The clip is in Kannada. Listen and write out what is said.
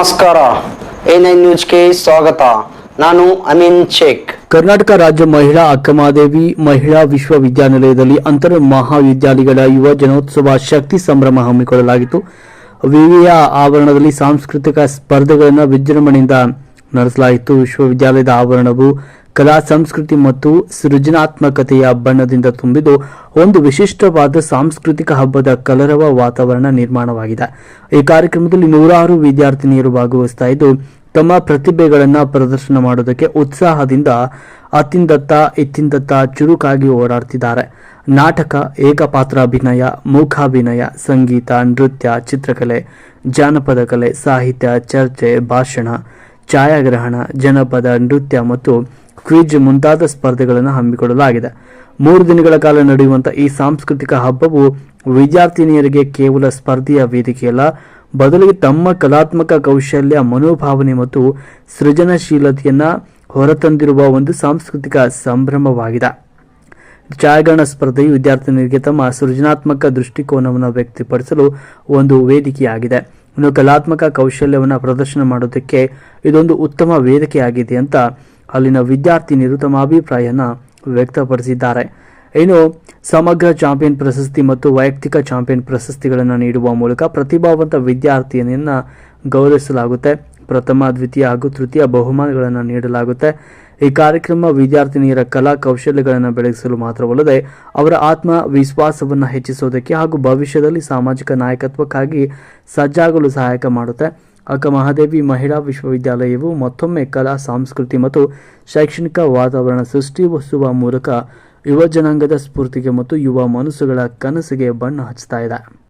ನಮಸ್ಕಾರ. ಎ ನೈನ್ ನ್ಯೂಸ್ಗೆ ಸ್ವಾಗತ. ನಾನು ಅಮೀನ್ ಶೇಖ್. ಕರ್ನಾಟಕ ರಾಜ್ಯ ಮಹಿಳಾ ಅಕ್ಕಮಾದೇವಿ ಮಹಿಳಾ ವಿಶ್ವವಿದ್ಯಾನಿಲಯದಲ್ಲಿ ಅಂತರ ಮಹಾವಿದ್ಯಾಲಯಗಳ ಯುವ ಜನೋತ್ಸವ ಶಕ್ತಿ ಸಂಭ್ರಮ ಹಮ್ಮಿಕೊಳ್ಳಲಾಗಿತ್ತು. ವಿವಿಯ ಆವರಣದಲ್ಲಿ ಸಾಂಸ್ಕೃತಿಕ ಸ್ಪರ್ಧೆಗಳನ್ನು ವಿಜೃಂಭಣೆಯಿಂದ ನಡೆಸಲಾಯಿತು. ವಿಶ್ವವಿದ್ಯಾಲಯದ ಆವರಣವು ಕಲಾ ಸಂಸ್ಕೃತಿ ಮತ್ತು ಸೃಜನಾತ್ಮಕತೆಯ ಬಣ್ಣದಿಂದ ತುಂಬಿದ್ದು ಒಂದು ವಿಶಿಷ್ಟವಾದ ಸಾಂಸ್ಕೃತಿಕ ಹಬ್ಬದ ಕಲರವ ವಾತಾವರಣ ನಿರ್ಮಾಣವಾಗಿದೆ. ಈ ಕಾರ್ಯಕ್ರಮದಲ್ಲಿ ನೂರಾರು ವಿದ್ಯಾರ್ಥಿನಿಯರು ಭಾಗವಹಿಸ್ತಾ ಇದ್ದು, ತಮ್ಮ ಪ್ರತಿಭೆಗಳನ್ನು ಪ್ರದರ್ಶನ ಮಾಡೋದಕ್ಕೆ ಉತ್ಸಾಹದಿಂದ ಅತ್ತಿಂದತ್ತ ಇತ್ತಿಂದತ್ತ ಚುರುಕಾಗಿ ಓಡಾಡ್ತಿದ್ದಾರೆ. ನಾಟಕ, ಏಕಪಾತ್ರ ಅಭಿನಯ ಮೂಕಾಭಿನಯ ಸಂಗೀತ, ನೃತ್ಯ, ಚಿತ್ರಕಲೆ, ಜಾನಪದ ಕಲೆ, ಸಾಹಿತ್ಯ, ಚರ್ಚೆ, ಭಾಷಣ ಛಾಯಾಗ್ರಹಣ, ಜನಪದ, ನೃತ್ಯ ಮತ್ತು ಕ್ವಿಜ್ ಮುಂತಾದ ಸ್ಪರ್ಧೆಗಳನ್ನು ಹಮ್ಮಿಕೊಳ್ಳಲಾಗಿದೆ. ಮೂರು ದಿನಗಳ ಕಾಲ ನಡೆಯುವಂಥ ಈ ಸಾಂಸ್ಕೃತಿಕ ಹಬ್ಬವು ವಿದ್ಯಾರ್ಥಿನಿಯರಿಗೆ ಕೇವಲ ಸ್ಪರ್ಧೆಯ ವೇದಿಕೆಯಲ್ಲ ಬದಲಿಗೆ ತಮ್ಮ ಕಲಾತ್ಮಕ ಕೌಶಲ್ಯ, ಮನೋಭಾವನೆ ಮತ್ತು ಸೃಜನಶೀಲತೆಯನ್ನು ಹೊರತಂದಿರುವ ಒಂದು ಸಾಂಸ್ಕೃತಿಕ ಸಂಭ್ರಮವಾಗಿದೆ. ಛಾಯಾಗ್ರಹಣ ಸ್ಪರ್ಧೆಯು ವಿದ್ಯಾರ್ಥಿನಿಯರಿಗೆ ತಮ್ಮ ಸೃಜನಾತ್ಮಕ ದೃಷ್ಟಿಕೋನವನ್ನು ವ್ಯಕ್ತಪಡಿಸಲು ಒಂದು ವೇದಿಕೆಯಾಗಿದೆ. ಇನ್ನು ಕಲಾತ್ಮಕ ಕೌಶಲ್ಯವನ್ನು ಪ್ರದರ್ಶನ ಮಾಡೋದಕ್ಕೆ ಇದೊಂದು ಉತ್ತಮ ವೇದಿಕೆಯಾಗಿದೆ ಅಂತ ಅಲ್ಲಿನ ವಿದ್ಯಾರ್ಥಿನಿಯರು ತಮ್ಮ ಅಭಿಪ್ರಾಯನ ವ್ಯಕ್ತಪಡಿಸಿದ್ದಾರೆ. ಇನ್ನು ಸಮಗ್ರ ಚಾಂಪಿಯನ್ ಪ್ರಶಸ್ತಿ ಮತ್ತು ವೈಯಕ್ತಿಕ ಚಾಂಪಿಯನ್ ಪ್ರಶಸ್ತಿಗಳನ್ನು ನೀಡುವ ಮೂಲಕ ಪ್ರತಿಭಾವಂತ ವಿದ್ಯಾರ್ಥಿಯನ್ನು ಗೌರವಿಸಲಾಗುತ್ತೆ. ಪ್ರಥಮ, ದ್ವಿತೀಯ ಹಾಗೂ ತೃತೀಯ ಬಹುಮಾನಗಳನ್ನು ನೀಡಲಾಗುತ್ತೆ. ಈ ಕಾರ್ಯಕ್ರಮ ವಿದ್ಯಾರ್ಥಿನಿಯರ ಕಲಾ ಕೌಶಲ್ಯಗಳನ್ನು ಬೆಳೆಸಲು ಮಾತ್ರವಲ್ಲದೆ ಅವರ ಆತ್ಮವಿಶ್ವಾಸವನ್ನು ಹೆಚ್ಚಿಸೋದಕ್ಕೆ ಹಾಗೂ ಭವಿಷ್ಯದಲ್ಲಿ ಸಾಮಾಜಿಕ ನಾಯಕತ್ವಕ್ಕಾಗಿ ಸಜ್ಜಾಗಲು ಸಹಾಯಕ ಮಾಡುತ್ತೆ. ಅಕ್ಕ ಮಹಾದೇವಿ ಮಹಿಳಾ ವಿಶ್ವವಿದ್ಯಾಲಯವು ಮತ್ತೊಮ್ಮೆ ಕಲಾ, ಸಂಸ್ಕೃತಿ ಮತ್ತು ಶೈಕ್ಷಣಿಕ ವಾತಾವರಣ ಸೃಷ್ಟಿಸುವ ಮೂಲಕ ಯುವ ಜನಾಂಗದ ಸ್ಫೂರ್ತಿಗೆ ಮತ್ತು ಯುವ ಮನಸ್ಸುಗಳ ಕನಸಿಗೆ ಬಣ್ಣ ಹಚ್ಚುತ್ತಾ ಇದೆ.